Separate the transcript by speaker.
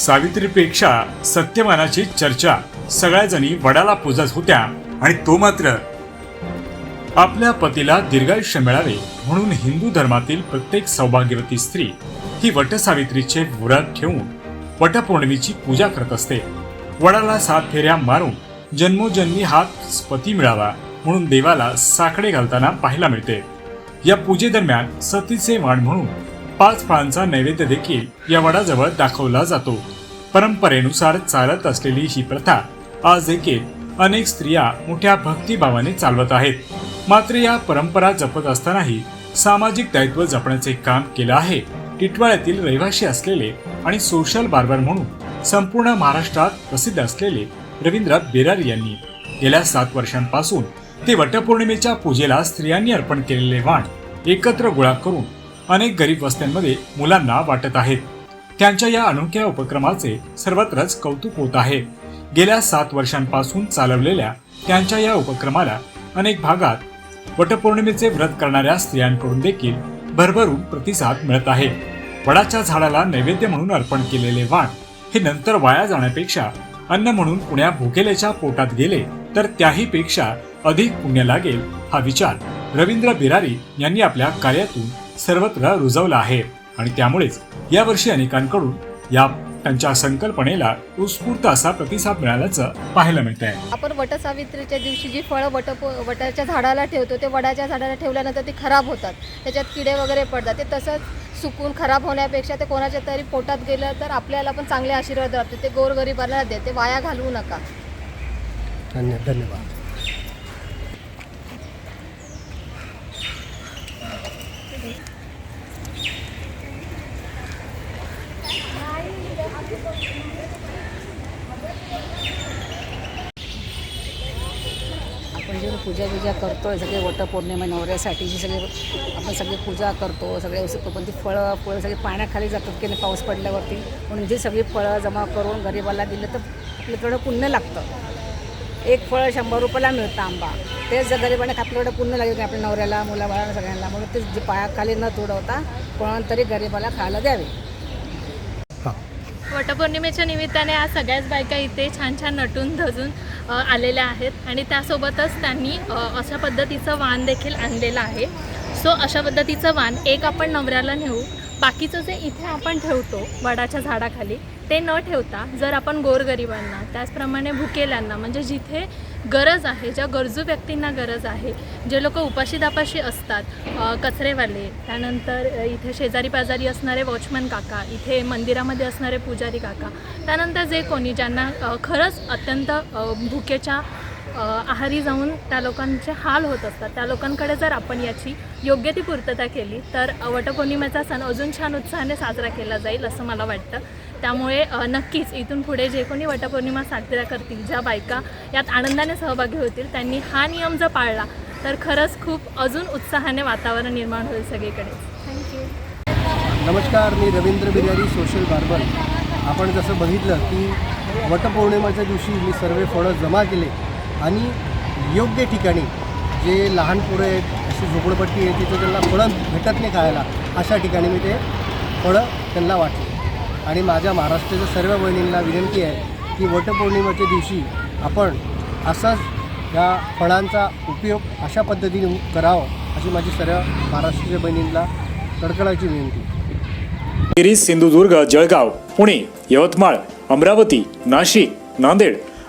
Speaker 1: सावित्रीपेक्षा सत्यवानाची चर्चा सगळ्या जणी वडाला पूजत होत्या आणि तो मात्र आपल्या पतीला दीर्घायुष्य मिळावे म्हणून हिंदू धर्मातील प्रत्येक सौभाग्यवती स्त्री ही वटसावित्रीचे व्रत ठेवून वटपौर्णिमेची पूजा करत असते. वडाला सात फेऱ्या मारून जन्मोजन्मी हाच पती मिळावा म्हणून देवाला साकडे घालताना पाहायला मिळते. या पूजेदरम्यान सतीचे वाण म्हणून पाच फळांचा नैवेद्य देखील या वडाजवळ दाखवला जातो. परंपरेनुसार चालत असलेली ही प्रथा आज देखील अनेक स्त्रिया मोठ्या भक्तिभावाने चालवत आहेत. मात्र या परंपरा जपत असतानाही सामाजिक दायित्व जपण्याचे काम केलं आहे. टिटवाळ्यातील रहिवासी असलेले आणि सोशल बार्बर म्हणून संपूर्ण महाराष्ट्रात प्रसिद्ध असलेले रवींद्र बेरार यांनी गेल्या सात वर्षांपासून ते वटपौर्णिमेच्या पूजेला स्त्रियांनी अर्पण केलेले वाण एकत्र गोळा करून अनेक गरीब वस्त्यांमध्ये मुलांना वाटत आहेत. त्यांच्या या अनोख्या उपक्रमाचे सर्वत्रच कौतुक होत आहे. गेल्या सात वर्षांपासून चालवलेल्या त्यांच्या या उपक्रमाला अनेक भागात वटपौर्णिमेचे व्रत करणाऱ्या स्त्रियांकडून देखील भरभरून प्रतिसाद मिळत आहे. वडाच्या झाडाला नैवेद्य म्हणून अर्पण केलेले वाण हे नंतर वाया जाण्यापेक्षा अन्न म्हणून पुण्या भुकेलेच्या पोटात गेले तर त्याही पेक्षा अधिक पुण्य लागेल हा विचार रवींद्र बिरारी यांनी आपल्या कार्यातून सर्वत्र रुजवला आहे. आणि त्यामुळेच यावर्षी अनेकांकडून या त्यांच्या संकल्पनेला उत्स्फूर्त असा प्रतिसाद मिळाल्याचं पाहायला मिळत आहे
Speaker 2: आपण वटसावित्रीच्या दिवशी जी फळं वट वटाच्या झाडाला ठेवतो ते वडाच्या झाडाला ठेवल्यानंतर ती खराब होतात. त्याच्यात किडे वगैरे पडतात. ते तसंच सुकून खराब होण्यापेक्षा ते कोणाच्या तरी पोटात गेलं तर आपल्याला पण चांगले आशीर्वाद राहते ते गोरगरिबांना दे ते वाया घालवू नका.
Speaker 3: धन्य धन्यवाद.
Speaker 4: आपण जे पूजा बिजा आहे सगळे वटपौर्णिमा नवऱ्यासाठी जी सगळे आपण सगळे पूजा करतो सगळे असं पण ती फळं फळं सगळी पाण्याखाली जातात की नाही पाऊस पडल्यावरती. म्हणून जी सगळी फळं जमा करून गरिबाला दिलं तर आपलं पुण्य लागतं. एक फळ शंभर रुपयाला मिळतं आंबा. तेच जर गरिबाने आपल्याकडे पुण्य लागेल की आपल्या नवऱ्याला मुलाबाळाला सगळ्यांना. म्हणून ते जे पायाखाली न तुडवता कोणाला तरी गरिबाला खायला द्यावे.
Speaker 5: वटपौर्णिमेच्या निमित्ताने आज सगळ्याच बायका इथे छान छान नटून धजून आलेल्या आहेत. आणि त्यासोबतच त्यांनी अशा पद्धतीचं वाण देखील आणलेलं आहे. सो अशा पद्धतीचं वाण एक आपण नवऱ्याला नेऊ. बाकीचं जे इथे आपण ठेवतो वडाच्या झाडाखाली ते न ठेवता जर आपण गोरगरिबांना त्याचप्रमाणे भुकेल्यांना म्हणजे जिथे गरज आहे ज्या गरजू व्यक्तींना गरज आहे. जे लोक उपाशीदापाशी असतात कचरेवाले त्यानंतर इथे शेजारी पाजारी असणारे वॉचमन काका इथे मंदिरामध्ये असणारे पुजारी काका त्यानंतर जे कोणी ज्यांना खरंच अत्यंत भुकेच्या आहारी जाऊन त्या लोकांचे हाल होत असतात. त्या लोकांकडे जर आपण याची योग्य ती पूर्तता केली तर वटपौर्णिमेचा सण अजून छान उत्साहाने साजरा केला जाईल असं मला वाटतं. त्यामुळे नक्कीच इथून पुढे जे कोणी वटपौर्णिमा साजरा करतील ज्या बायका यात आनंदाने सहभागी होतील त्यांनी हा नियम जर पाळला तर खरंच खूप अजून उत्साहाने वातावरण निर्माण होईल सगळीकडे. थँक्यू
Speaker 3: नमस्कार मी रवींद्र बिर्याणी सोशल बार्बर. आपण जसं बघितलं की वटपौर्णिमेच्या दिवशी मी सर्व फळं जमा केले. आणि योग्य ठिकाणी जे लहान पोरं आहेत अशी झोपडपट्टी आहे तिथे त्यांना फळं भेटत नाही खायला अशा ठिकाणी मी ते फळं त्यांना वाटले. आणि माझ्या महाराष्ट्राच्या सर्व बहिणींना विनंती आहे की वटपौर्णिमेच्या दिवशी आपण असाच या फळांचा उपयोग अशा पद्धतीने करावं अशी माझी सर्व महाराष्ट्राच्या बहिणींना कडकडाची विनंती.
Speaker 1: गिरीश सिंधुदुर्ग जळगाव पुणे यवतमाळ अमरावती नाशिक नांदेड